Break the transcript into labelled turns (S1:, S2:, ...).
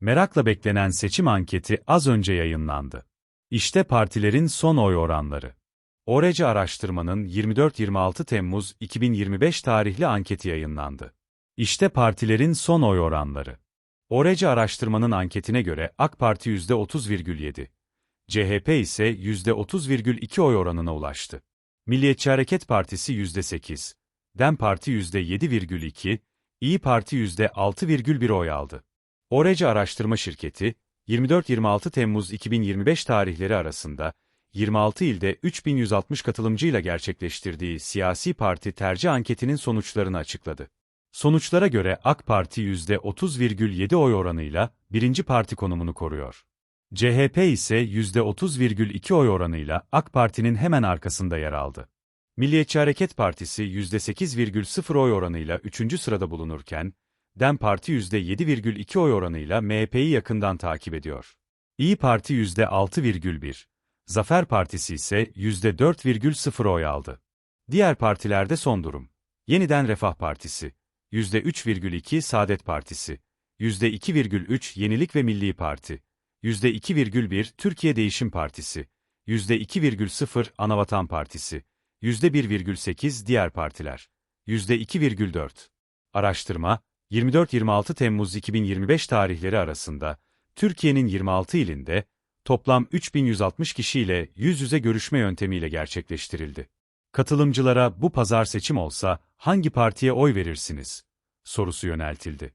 S1: Merakla beklenen seçim anketi az önce yayınlandı. İşte partilerin son oy oranları. Orece araştırmanın 24-26 Temmuz 2025 tarihli anketi yayınlandı. İşte partilerin son oy oranları. Orece araştırmanın anketine göre AK Parti %30,7, CHP ise %30,2 oy oranına ulaştı. Milliyetçi Hareket Partisi %8, DEM Parti %7,2, İyi Parti %6,1 oy aldı. Orece Araştırma Şirketi, 24-26 Temmuz 2025 tarihleri arasında 26 ilde 3160 katılımcıyla gerçekleştirdiği siyasi parti tercih anketinin sonuçlarını açıkladı. Sonuçlara göre AK Parti %30,7 oy oranıyla birinci parti konumunu koruyor. CHP ise %30,2 oy oranıyla AK Parti'nin hemen arkasında yer aldı. Milliyetçi Hareket Partisi %8,0 oy oranıyla 3. sırada bulunurken, DEM Parti %7,2 oy oranıyla MHP'yi yakından takip ediyor. İyi Parti %6,1, Zafer Partisi ise %4,0 oy aldı. Diğer partilerde son durum. Yeniden Refah Partisi, %3,2 Saadet Partisi, %2,3 Yenilik ve Milli Parti, %2,1 Türkiye Değişim Partisi, %2,0 Anavatan Partisi, %1,8 diğer partiler, %2,4. Araştırma, 24-26 Temmuz 2025 tarihleri arasında, Türkiye'nin 26 ilinde, toplam 3160 kişiyle yüz yüze görüşme yöntemiyle gerçekleştirildi. Katılımcılara bu pazar seçim olsa hangi partiye oy verirsiniz? sorusu yöneltildi.